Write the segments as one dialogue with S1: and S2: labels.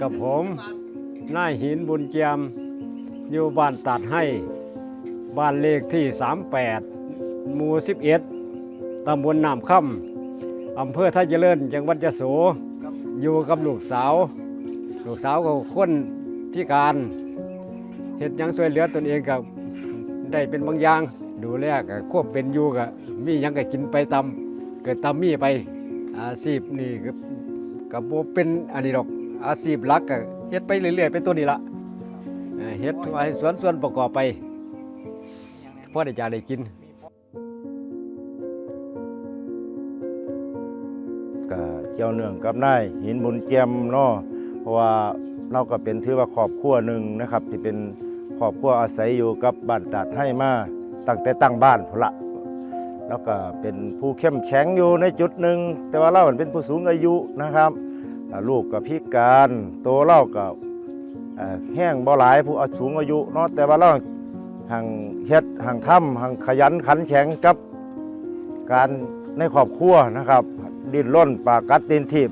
S1: กับผมนายหินบุญเจียม อยู่บ้านตัดให้ บ้านเลขที่ 38 หมู่ 11 ตำบลน้ำค่ำอำเภอท่าเจริญจังหวัดยะโส อยู่กับลูกสาว ลูกสาวก็คนพิการเห็ดยังช่วยเหลือตนเองกับได้เป็นบางอย่าง ดูแลก็ควบเป็นอยู่กับมียังก็กินไปตามเกิดตามมีไปอาชีพนี่ก็กับโบเป็นอันนี้ดอก อาชีพหลักก็เฮ็ดไปเรื่อยๆเป็นตัวนี้ละเออเฮ็ดไว้สวนส่วนประกอบไปพ่อได้จะได้กิน
S2: ก็เกี่ยวเนื่องกับนายหินบุญเจียมเนาะเพราะว่าเราก็เป็นถือว่าครอบครัวหนึ่งนะครับ ที่เป็นครอบครัวอาศัยอยู่กับบ้านตัดให้มาตั้งแต่ตั้งบ้านพละแล้วก็เป็นผู้เข้มแข็งอยู่ในจุดหนึ่งแต่ว่าเราเป็นผู้สูงอายุนะครับ ลูกกับพิการโตเล่ากับแห้งบ่หลายผู้สูงอายุเนาะแต่ว่าเราห่างเฮ็ดห่างทำห่างขยันขันแข็งกับการในครอบครัวนะครับ ดิ้นร่นปากกัดตีนทีบ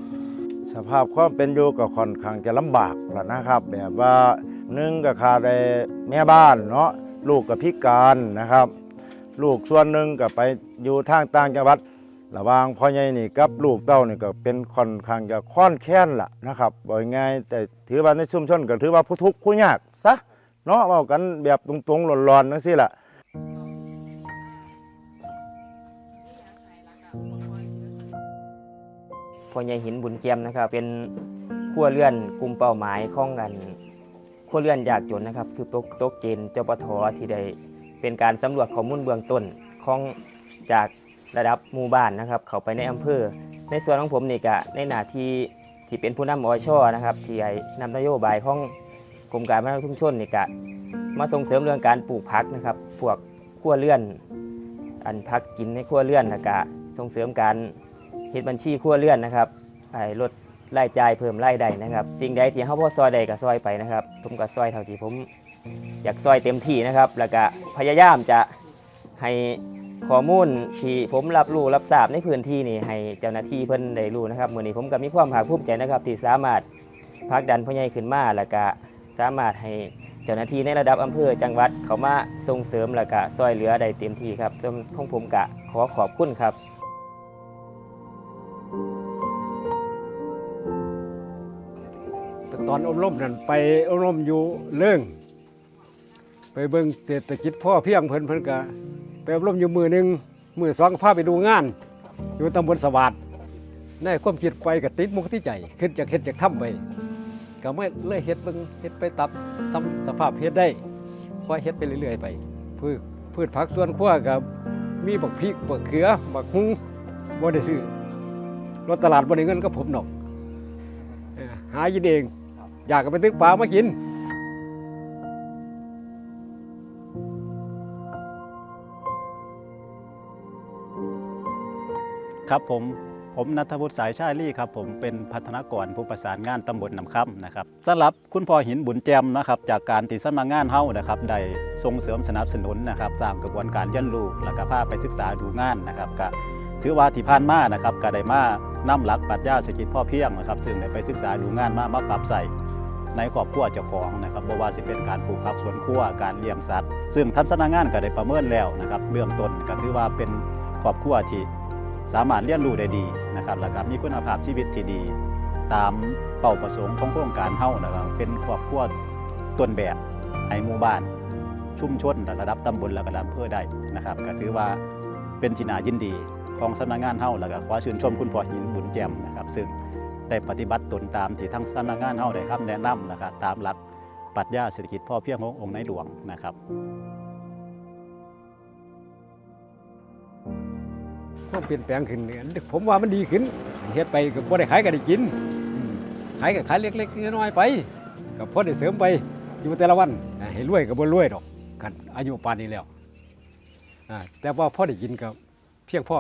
S2: สภาพความเป็นอยู่ก็ค่อนข้างจะลำบากแล้วนะครับ แบบว่าหนึ่งก็ขาดไอ้แม่บ้านเนาะลูกกับพิการนะครับ ลูกส่วนหนึ่งก็ไปอยู่ทางต่างจังหวัด ระหว่างพ่อใหญ่นี่กับลูกเต้านี่ก็เป็นค่อนข้างจะค่อนแค้นล่ะนะครับบอกง่ายแต่ถือว่าในชุมชนก็ถือว่าผู้ทุกข์ผู้ยากซะเนาะเว้ากันแบบตรงๆหลอนๆนั่นสิล่ะ
S3: พ่อใหญ่หินบุญเจียมนะครับเป็นขั้วเลื่อนกลุ่มเป้าหมายของกันขั้วเลื่อนยากจนนะครับคือตกตกเกณฑ์จปทที่ได้เป็นการสำรวจข้อมูลเบื้องต้นของจาก ระดับหมู่บ้านนะครับ เข้าไปในอำเภอ ในส่วนของผมนี่ก็ในหน้าที่ที่เป็นผู้นำอชอนะครับที่ให้นำนโยบายของกรมการพัฒนาชุมชนนี่ก็มาส่งเสริมเรื่องการปลูกผักนะครับพวกขั้วเลื่อน อันพักกินในขั้วเลื่อนแล้วก็ส่งเสริมการเฮ็ดบัญชีครัวเรือนนะครับไอ้ลดรายจ่ายเพิ่มรายได้นะครับ สิ่งใดที่เฮาพอซอยใดก็ซอยไปนะครับ ผมก็ซอยเท่าที่ผมอยากซอยเต็มที่นะครับ แล้วก็พยายามจะให้ ข้อมูลที่ผมรับรู้รับทราบในพื้นที่นี่ให้เจ้าหน้าที่เพิ่นได้รู้นะครับมื้อนี้ผมก็มีความภาคภูมิใจนะครับที่สามารถผลักดันพ่อใหญ่ขึ้นมาแล้วก็สามารถให้เจ้าหน้าที่ในระดับอำเภอจังหวัดเขามาส่งเสริมแล้วก็ซอยเหลือได้เต็มที่ครับซึ่งของผมก็ขอขอบคุณครับ
S1: ตอนอบรมนั่นไปอบรมอยู่เรื่อง ไปเบิ่งเศรษฐกิจพ่อเพียงเพิ่นเพิ่นก็ ไปอบรมอยู่มือหนึ่งมือสองพาไปดูงาน อยู่ตำบลสวัสดในความคิดไปกับติดมุกที่ใจขึ้นจากเฮ็ดจากถ้ำไปก็ไม่เลยเฮ็ดเบิ่งเฮ็ดไปตับซ้ำสภาพเฮ็ดได้ค่อยเฮ็ดไปเรื่อยๆไปพืชพืชผักสวนครัวกับมีบักพริกบักเขือบักฮุ้งบ่ได้ซื้อรถตลาดบ่ได้เงินก็ผมดอกเออหากินเอง อยากก็ไปตึกปลามากิน
S4: ครับผมผมนัทวุฒิสายชาลี่ครับผมเป็นพัฒนากรผู้ประสานงานตำบลน้ำค่ำนะครับสำหรับคุณพ่อหินบุญแจมนะครับจากการที่สำนักงานเฮานะครับได้ส่งเสริมสนับสนุนนะครับสร้างกระบวนการเรียนรู้แล้วก็พาไปศึกษาดูงานนะครับก็ถือว่าที่ผ่านมานะครับก็ได้มานํหลักปรัชญาเศรษฐกิจพ่อเพียงนะครับซึ่งได้ไปศึกษาดูงานมามาปรับใส่ในครอบครัวเจ้าของนะครับบ่ว่าสิเป็นการปลูกผักสวนครัวการเลี้ยงสัตว์ ซึ่งท่านสำนักงานก็ได้ประเมินแล้วนะครับเบื้องต้นก็ถือว่าเป็นครอบครัวที่ สามารถเรียนรู้ได้ดีนะครับแล้วก็มีคุณภาพชีวิตที่ดี ตามเป้าประสงค์ของโครงการเฮานะครับเป็นครอบครัวต้นแบบให้หมู่บ้าน ชุมชนระดับตำบลและระดับอำเภอได้นะครับก็ถือว่าเป็นที่น่ายินดีของสำนักงานเฮาแล้วก็ขอชื่นชมคุณพ่อหินบุญแจ่มนะครับซึ่งได้ปฏิบัติตนตามที่ทั้งสำนักงานเฮาได้คำแนะนำนะครับตามหลักปรัชญาเศรษฐกิจพ่อเพียงขององค์ในหลวงนะครับ
S1: ความเปลี่ยนแปลงขึ้นเนี่ยผมว่ามันดีขึ้นเฮ็ดไปก็บ่ได้ขายก็ได้กินขายก็ขายเล็กๆน้อยๆไปก็พอได้เสริมไปอยู่แต่ละวันให้รวยก็บ่รวยดอกกันอายุปานนี้แล้วอ่าแต่ว่าพอได้กินก็เพียงพอ